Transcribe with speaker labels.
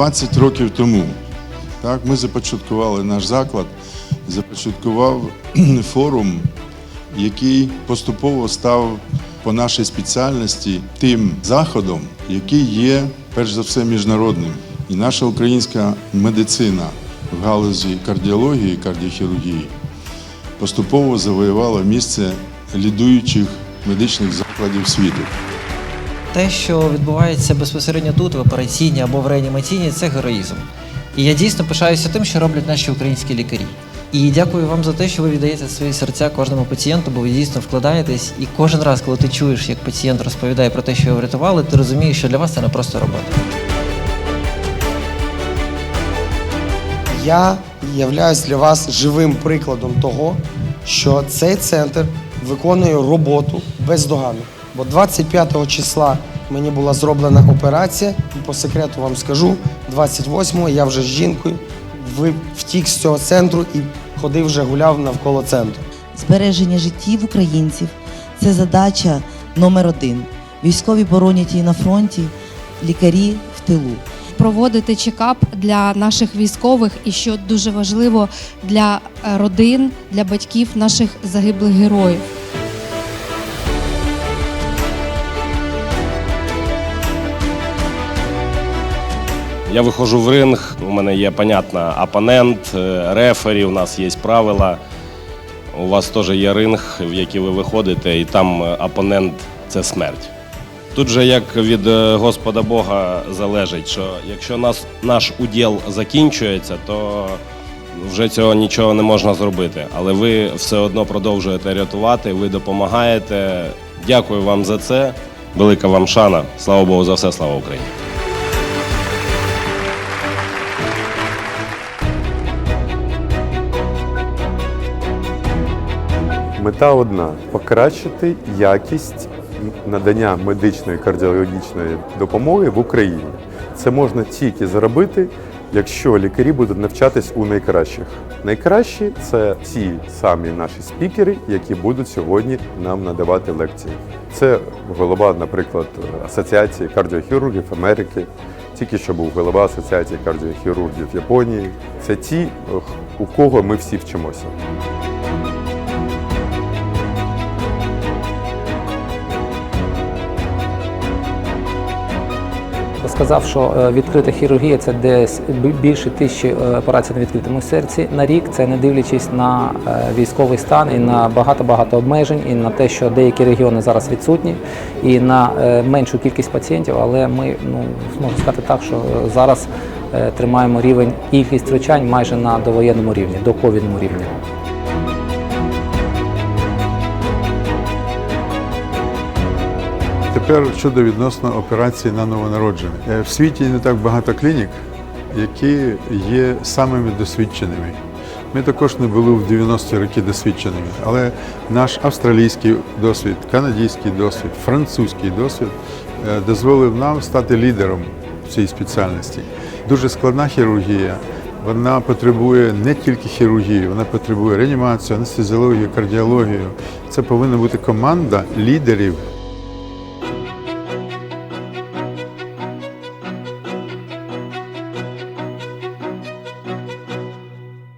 Speaker 1: 20 років тому так, ми започаткували наш заклад, започаткував форум, який поступово став по нашій спеціальності тим заходом, який є перш за все міжнародним. І наша українська медицина в галузі кардіології кардіохірургії поступово завоювала місце лідуючих медичних закладів світу.
Speaker 2: Те, що відбувається безпосередньо тут, в операційній або в реанімаційній, це героїзм. І я дійсно пишаюся тим, що роблять наші українські лікарі. І дякую вам за те, що ви віддаєте свої серця кожному пацієнту, бо ви дійсно вкладаєтесь. І кожен раз, коли ти чуєш, як пацієнт розповідає про те, що його врятували, ти розумієш, що для вас це не просто робота.
Speaker 3: Я являюсь для вас живим прикладом того, що цей центр виконує роботу бездоганно. Бо 25 числа мені була зроблена операція, і по секрету вам скажу, 28-го я вже з жінкою ви- втік з цього центру і ходив вже гуляв навколо центру.
Speaker 4: Збереження життів українців це задача номер один. Військові боронять її на фронті, лікарі в тилу.
Speaker 5: проводити чекап для наших військових і що дуже важливо для родин, для батьків наших загиблих героїв.
Speaker 6: Я виходжу в ринг, у мене є, понятно, опонент, е, рефері, у нас є правила. У вас теж є ринг, в який ви виходите, і там е, опонент це смерть. Тут же як від е, Господа Бога залежить, що якщо нас, наш уділ закінчується, то вже цього нічого не можна зробити. Але ви все одно продовжуєте рятувати, ви допомагаєте. Дякую вам за це. Велика вам шана. Слава Богу за все, слава Україні!
Speaker 7: Мета одна покращити якість надання медичної кардіологічної допомоги в Україні. Це можна тільки зробити, якщо лікарі будуть навчатись у найкращих. Найкращі це ті самі наші спікери, які будуть сьогодні нам надавати лекції. Це голова, наприклад, Асоціації кардіохірургів Америки. Тільки що був голова Асоціації кардіохірургів Японії. Це ті, у кого ми всі вчимося.
Speaker 8: Сказав, що е, відкрита хірургія це десь більше тисячі е, операцій на відкритому серці на рік. Це не дивлячись на е, військовий стан і на багато-багато обмежень, і на те, що деякі регіони зараз відсутні, і на меншу кількість пацієнтів. Але ми ну можна сказати так, що зараз тримаємо рівень кількість втручань майже на довоєнному рівні, до ковідному рівні.
Speaker 1: Тепер щодо відносно операції на новонароджених. Е, В світі не так багато клінік, які є самими досвідченими. Ми також не були в 90-ті роки досвідченими, але наш австралійський досвід, канадський досвід, французький досвід е, дозволив нам стати лідером цій спеціальності. Дуже складна хірургія. Вона потребує не тільки хірургії, вона потребує реанімацію, анестезіологію, кардіологію. Це повинна бути команда лідерів